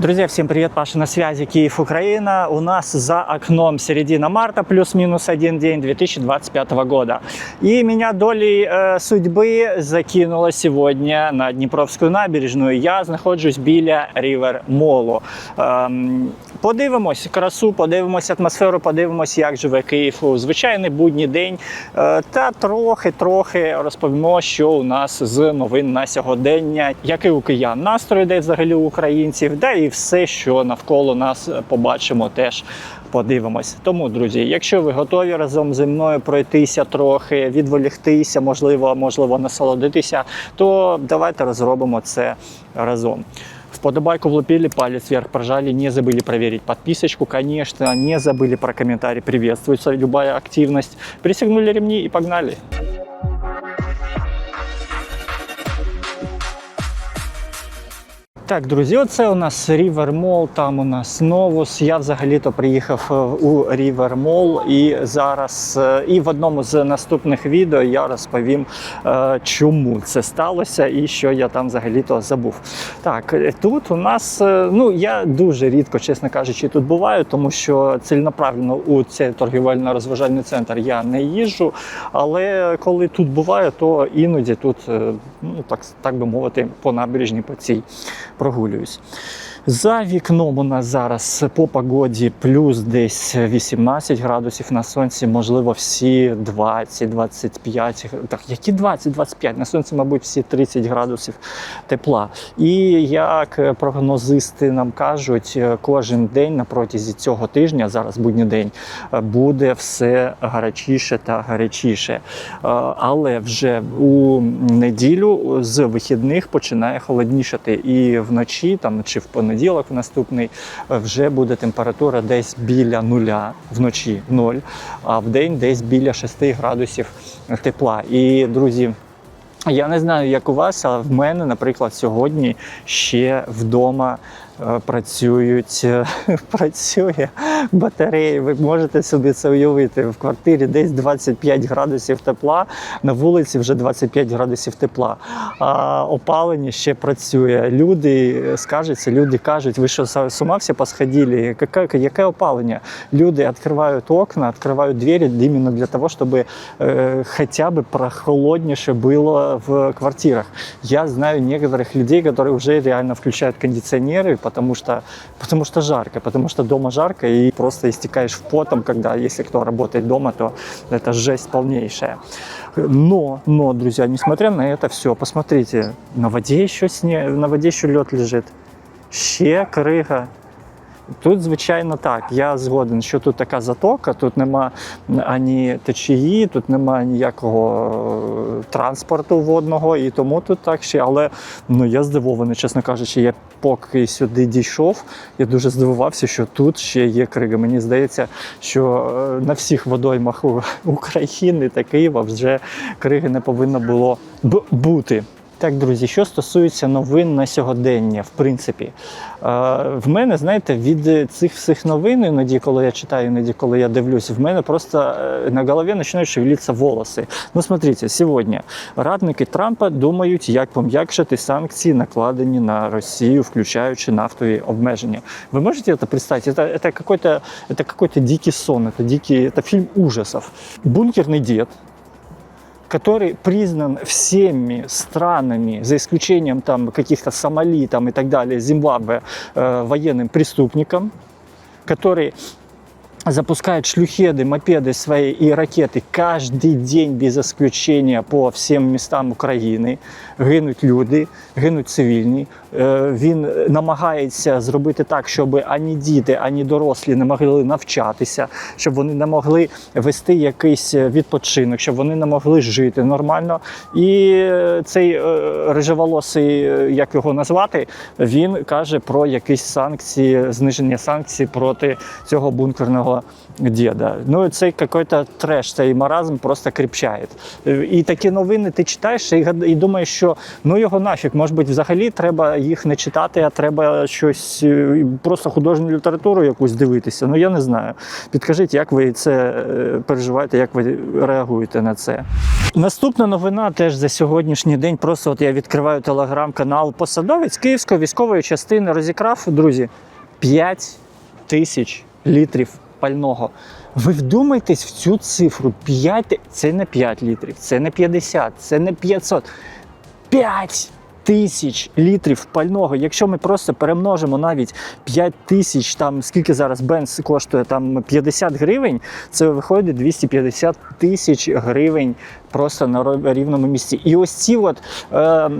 Друзья, всем привет, Паша на связи, Киев, Украина. У нас за окном середина марта, плюс-минус один день 2025 года. И меня долей э, судьбы закинуло сегодня на Дніпровську набережну. Я знаходжусь біля Рівер Молу. Ем, подивимось красу, подивимось атмосферу, подивимось, як живе Київ у звичайний будній день. Е, та трохи-трохи розповімо, що у нас з новин на сьогодення, який у киян настрої, де взагалі у українців, да і все, що навколо нас е, побачимо, теж подивимось. Тому, друзі, якщо ви готові разом зі мною пройтися трохи, відволіктися, можливо, можливо, насолодитися, то давайте розробимо це разом. Вподобайку влупили, палец вверх прожали, не забыли проверить подписочку, конечно, не забыли про комментарий, приветствуется любая активность. Присягнули ремни и погнали. Так, друзі, оце у нас Mall, там у нас Новус. Я взагалі-то приїхав е, у Mall і зараз е, і в одному з наступних відео я розповім, е, чому це сталося і що я там взагалі-то забув. Так, тут у нас, ну я дуже рідко, чесно кажучи, тут буваю, тому що цільноправильно у цей торгівельно-розважальний центр я не їжджу. Але коли тут буваю, то іноді тут, ну так, так би мовити, по набережні по цій прогулююсь. За вікном у нас зараз по погоді плюс десь 18 градусів на сонці, можливо, всі 20-25. Так, які 20-25? На сонці, мабуть, всі 30 градусів тепла. І як прогнозисти нам кажуть, кожен день на протязі цього тижня, зараз будній день, буде все гарячіше та гарячіше. Е, Але вже у неділю з вихідних починає холоднішати. І вночі, там чи в понеділок, в наступний, е, вже буде температура десь біля нуля вночі 0, а в день десь біля 6 градусів тепла. І друзі. Я не знаю, як у вас, але в мене, наприклад, сьогодні ще вдома працюють, е, працює батареї. Ви можете собі це уявити. В квартирі десь 25 градусів тепла, на вулиці вже 25 градусів тепла. А опалення ще працює. Люди е, скажуться, люди кажуть, ви що з ума всі посходили? Яке, яке опалення? Люди відкривають окна, відкривають двері іменно для того, щоб е, хоча б прохолодніше було в квартирах. Я знаю некоторых людей, которые уже реально включают кондиционеры, потому что, потому что жарко, потому что дома жарко и просто истекаешь в потом, когда, если кто работает дома, то это жесть полнейшая. Но, но, друзья, несмотря на это все, посмотрите, на воде еще сне, на воде еще лед лежит. Ще крига. Тут, звичайно, так. Я згоден, що тут така затока, тут нема ані течії, тут нема ніякого е, транспорту водного, і тому тут так ще. Але ну я здивований, чесно кажучи, я поки сюди дійшов, я дуже здивувався, що тут ще є крига. Мені здається, що е, на всіх водоймах України та Києва вже криги не повинно було б бути. Так, друзі, що стосується новин на сьогодення, в принципі, е, в мене, знаєте, від цих всіх новин, іноді, коли я читаю, іноді, коли я дивлюсь, в мене просто е, на голові починають шевелитися волоси. Ну, смотрите, сьогодні радники Трампа думають, як пом'якшити санкції, накладені на Росію, включаючи нафтові обмеження. Ви можете це представити? Это, это какой-то это какой-то дикий сон, это дикий, это фильм ужасов. Бункерный дед, который признан всеми странами, за исключением там каких-то Сомали там, и так далее, Зимбабве, э, военным преступником, который запускает шлюхеды, мопеды свои и ракеты каждый день без исключения по всім містам України. Гинуть люди, гинуть цивільні. Е, Він намагається зробити так, щоб ані діти, ані дорослі не могли навчатися, щоб вони не могли вести якийсь відпочинок, щоб вони не могли жити нормально. І е, цей е, рижеволосий, е, як його назвати, він каже про якісь санкції, зниження санкцій проти цього бункерного мого діда. Ну це якийсь треш, цей маразм просто кріпчає. І такі новини ти читаєш і, і думаєш, що ну його нафіг, може бути, взагалі треба їх не читати, а треба щось е, просто художню літературу якусь дивитися. Ну я не знаю. Підкажіть, як ви це е, переживаєте, як ви реагуєте на це? Наступна новина теж за сьогоднішній день. Просто от я відкриваю телеграм-канал Посадовець Київської військової частини розікрав, друзі, 5 тисяч літрів пального. Ви вдумайтесь в цю цифру. 5, це не 5 літрів, це не 50, це не 500. 5 тисяч літрів пального. Якщо ми просто перемножимо навіть 5 тисяч, там скільки зараз бенз коштує там 50 гривень, це виходить 250 тисяч гривень просто на рівному місці. І ось ці от е,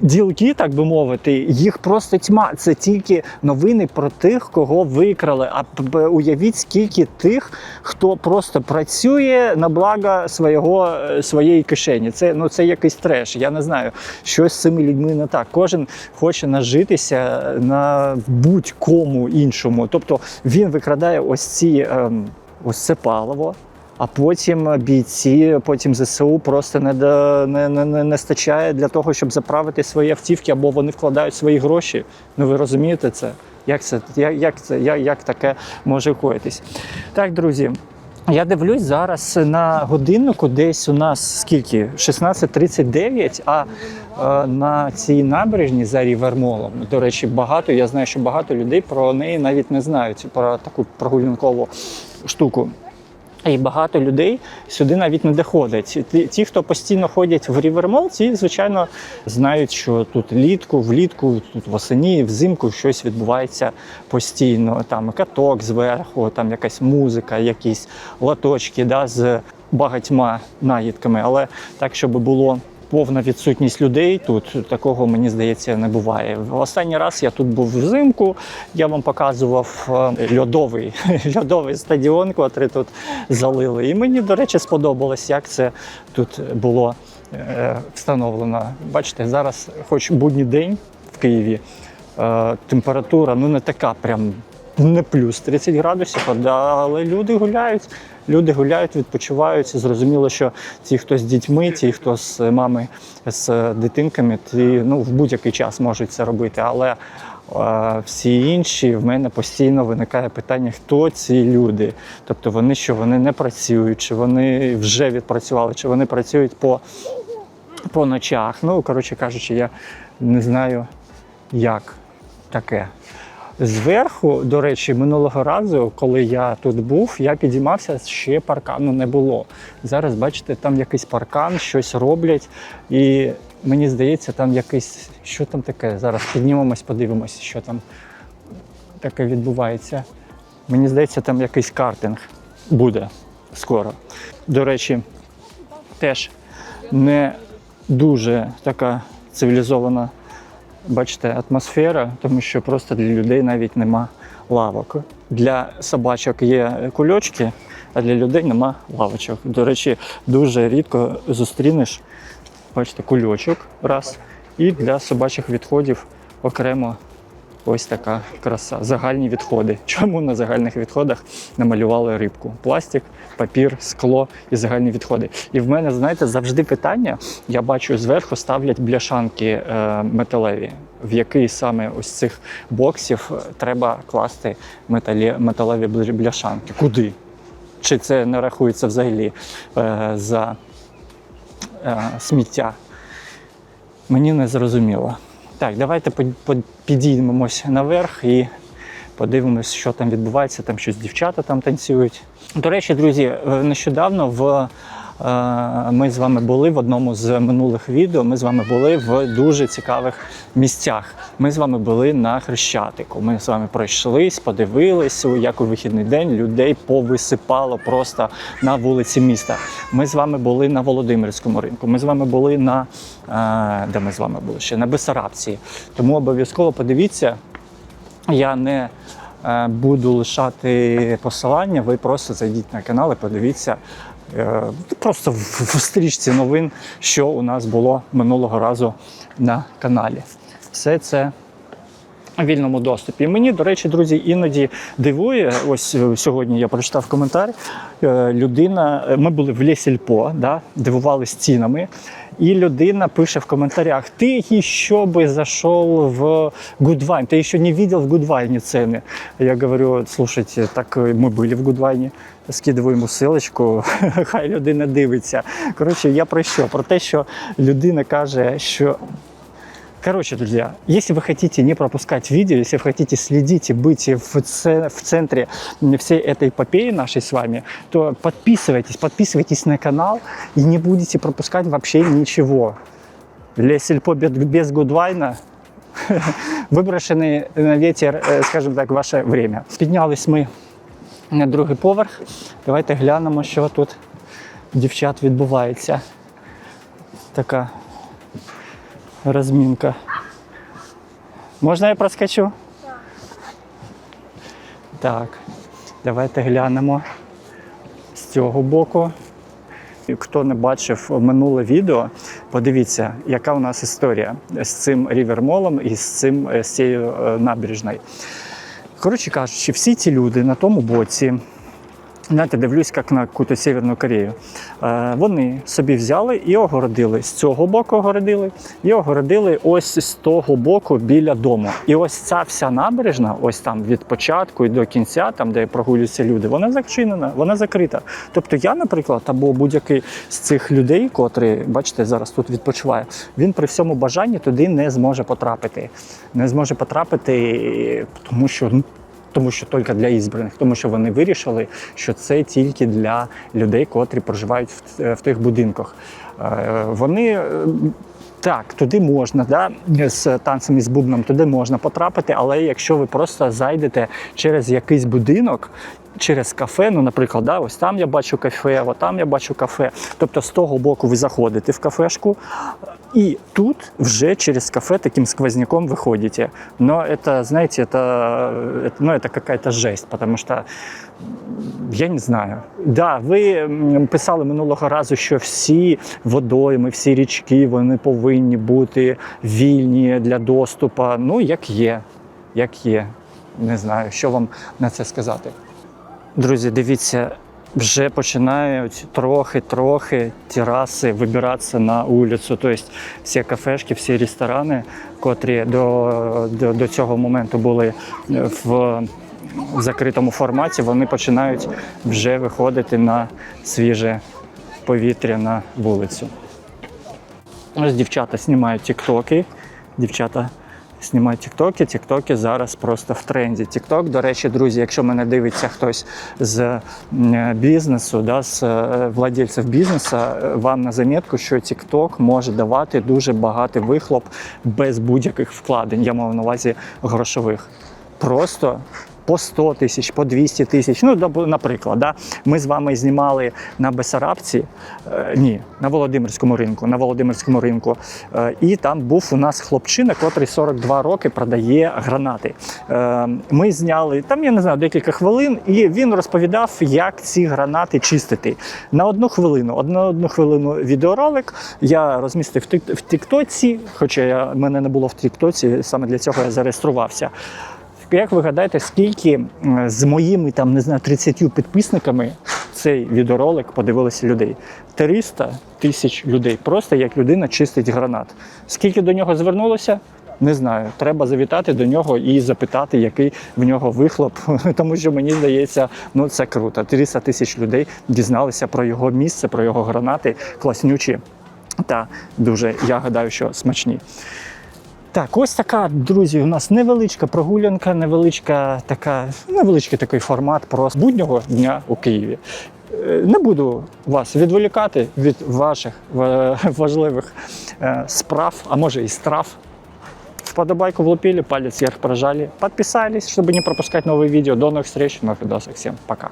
ділки, так би мовити, їх просто тьма. Це тільки новини про тих, кого викрали. А уявіть, скільки тих, хто просто працює на благо свого, е, своєї кишені. Це, ну, це якийсь треш. Я не знаю, що з цими людьми не так. Кожен хоче нажитися на будь-кому іншому. Тобто він викрадає ось ці ем, ось це паливо. А потім бійці, потім ЗСУ просто не, до, не, не, не, не стачає для того, щоб заправити свої автівки, або вони вкладають свої гроші. Ну ви розумієте це? Як це, як, як це, як, як таке може коїтись? Так, друзі. Я дивлюсь зараз на годиннику, десь у нас скільки? 16.39, а е, на цій набережні за Рівермолом, до речі, багато. Я знаю, що багато людей про неї навіть не знають, про таку прогулянкову штуку. І багато людей сюди навіть не доходить. Ті, хто постійно ходять в Рівермол, ті, звичайно, знають, що тут літку, влітку, тут восені, взимку щось відбувається постійно. Там каток зверху, там якась музика, якісь латочки да, з багатьма наїдками. Але так, щоб було. Повна відсутність людей тут такого мені здається не буває. Останній раз я тут був взимку. Я вам показував е, льодовий льодовий стадіон, котрий тут залили. І мені, до речі, сподобалось, як це тут було е, встановлено. Бачите, зараз, хоч будній день в Києві, е, температура ну не така, прям не плюс 30 градусів, але люди гуляють. Люди гуляють, відпочивають. Зрозуміло, що ті, хто з дітьми, ті, хто з мами з дитинками, ті ну, в будь-який час можуть це робити. Але е, всі інші в мене постійно виникає питання, хто ці люди. Тобто вони що вони не працюють, чи вони вже відпрацювали, чи вони працюють по, по ночах. Ну, коротше кажучи, я не знаю, як таке. Зверху, до речі, минулого разу, коли я тут був, я підіймався, ще паркану не було. Зараз, бачите, там якийсь паркан, щось роблять, і мені здається, там якийсь. Що там таке? Зараз піднімемось, подивимось, що там таке відбувається. Мені здається, там якийсь картинг буде скоро. До речі, теж не дуже така цивілізована бачите, атмосфера, тому що просто для людей навіть нема лавок. Для собачок є кульочки, а для людей нема лавочок. До речі, дуже рідко зустрінеш, бачите, кульочок раз. І для собачих відходів окремо ось така краса. Загальні відходи. Чому на загальних відходах намалювали рибку? Пластик, папір, скло і загальні відходи. І в мене, знаєте, завжди питання. Я бачу зверху ставлять бляшанки е, металеві. В який саме ось цих боксів треба класти металі, металеві бляшанки? Куди? Чи це не рахується взагалі е, за е, сміття? Мені не зрозуміло. Так, давайте підіймемось наверх і подивимось, що там відбувається. Там щось дівчата там танцюють. До речі, друзі, е, нещодавно в, ми з вами були в одному з минулих відео. Ми з вами були в дуже цікавих місцях. Ми з вами були на Хрещатику. Ми з вами пройшлись, подивились, як у вихідний день людей повисипало просто на вулиці міста. Ми з вами були на Володимирському ринку. Ми з вами були на е, де ми з вами були ще на Бесарабці. Тому обов'язково подивіться. Я не е, буду лишати посилання, ви просто зайдіть на канал і подивіться е, просто в, стрічці новин, що у нас було минулого разу на каналі. Все це вільному доступі. Мені, до речі, друзі, іноді дивує. Ось е, сьогодні я прочитав коментар. е, Людина, е, ми були в Лесільпо, да, дивувались цінами. І людина пише в коментарях: Ти ще би зайшов в Гудвайн, ти ще не видел в Гудвайне ціни. Я говорю, слушайте, так ми були в Гудвайні. Йому силочку, хай людина дивиться. Коротше, я про що? Про те, що людина каже, що Короче, друзья, если вы хотите не пропускать видео, если вы хотите следить и быть в, це- в центре всей этой эпопеи нашей с вами, то подписывайтесь, подписывайтесь на канал и не будете пропускать вообще ничего. Лесельпо без, без Гудвайна, выброшенный на ветер, э, скажем так, ваше время. Піднялись ми на другий поверх. Давайте глянемо, що тут у дівчат відбувається. Така розмінка. Можна я проскочу? Так. Давайте глянемо з цього боку. І Хто не бачив минуле відео, подивіться, яка у нас історія з цим рівермолом і з цим з цією е, набережною. Коротше кажучи, всі ці люди на тому боці, знаєте, дивлюсь, як на якусь Северну Корею. Е, Вони собі взяли і огородили. З цього боку огородили, і огородили ось з того боку біля дому. І ось ця вся набережна, ось там від початку і до кінця, там де прогулюються люди, вона зачинена, вона закрита. Тобто я, наприклад, або будь-який з цих людей, котрий, бачите, зараз тут відпочиває, він при всьому бажанні туди не зможе потрапити. Не зможе потрапити, тому що ну, тому що тільки для ізбраних, тому що вони вирішили, що це тільки для людей, котрі проживають в, в тих будинках. Е, Вони е, так, туди можна, да, з танцем і з бубном туди можна потрапити, але якщо ви просто зайдете через якийсь будинок Через кафе, ну, наприклад, да, ось там я бачу кафе, от там я бачу кафе. Тобто з того боку ви заходите в кафешку, и тут вже через кафе таким сквозняком выходите. Но это, знаете, это, это, ну, это какая-то жесть, потому что я не знаю. Да, ви м, писали минулого разу, що всі водойми, всі річки вони повинні бути вільні для доступу. Ну, як є, як є. Не знаю, що вам на це сказати. Друзі, дивіться, вже починають трохи-трохи тераси вибиратися на вулицю. Тобто всі кафешки, всі ресторани, котрі до, до, до цього моменту були в в закритому форматі, вони починають вже виходити на свіже повітря на вулицю. Ось дівчата знімають тіктоки. Дівчата знімають тіктоки. Тіктоки зараз просто в тренді. Тікток, до речі, друзі, якщо мене дивиться хтось з бізнесу, да, з е, владельців бізнесу, е, вам на замітку, що Тікток може давати дуже багатий вихлоп без будь-яких вкладень. Я мав на увазі грошових. Просто по 100 тисяч, по 200 тисяч. Ну, наприклад, да, ми з вами знімали на Бесарабці, е, ні, на Володимирському ринку, на Володимирському ринку. Е, і там був у нас хлопчина, котрий 42 роки продає гранати. Е, ми зняли там, я не знаю, декілька хвилин, і він розповідав, як ці гранати чистити. На одну хвилину, одну, одну хвилину відеоролик я розмістив в Тіктоці, хоча я, мене не було в Тіктоці, саме для цього я зареєструвався. Як ви гадаєте, скільки з моїми там не знаю 30 підписниками цей відеоролик подивилися людей? 300 тисяч людей. Просто як людина чистить гранат. Скільки до нього звернулося? Не знаю. Треба завітати до нього і запитати, який в нього вихлоп. Тому що мені здається, ну це круто. 300 тисяч людей дізналися про його місце, про його гранати, класнючі та дуже, я гадаю, що смачні. Так, ось така, друзі, у нас невеличка прогулянка, невеличка така, невеличкий такий формат просто буднього дня у Києві. Е, Не буду вас відволікати від ваших е, важливих е, справ, а може і страв. Вподобайку влупили, палец вверх прожали, подписались, чтобы не пропускать новые видео. До новых встреч, новых видосов. Всем пока.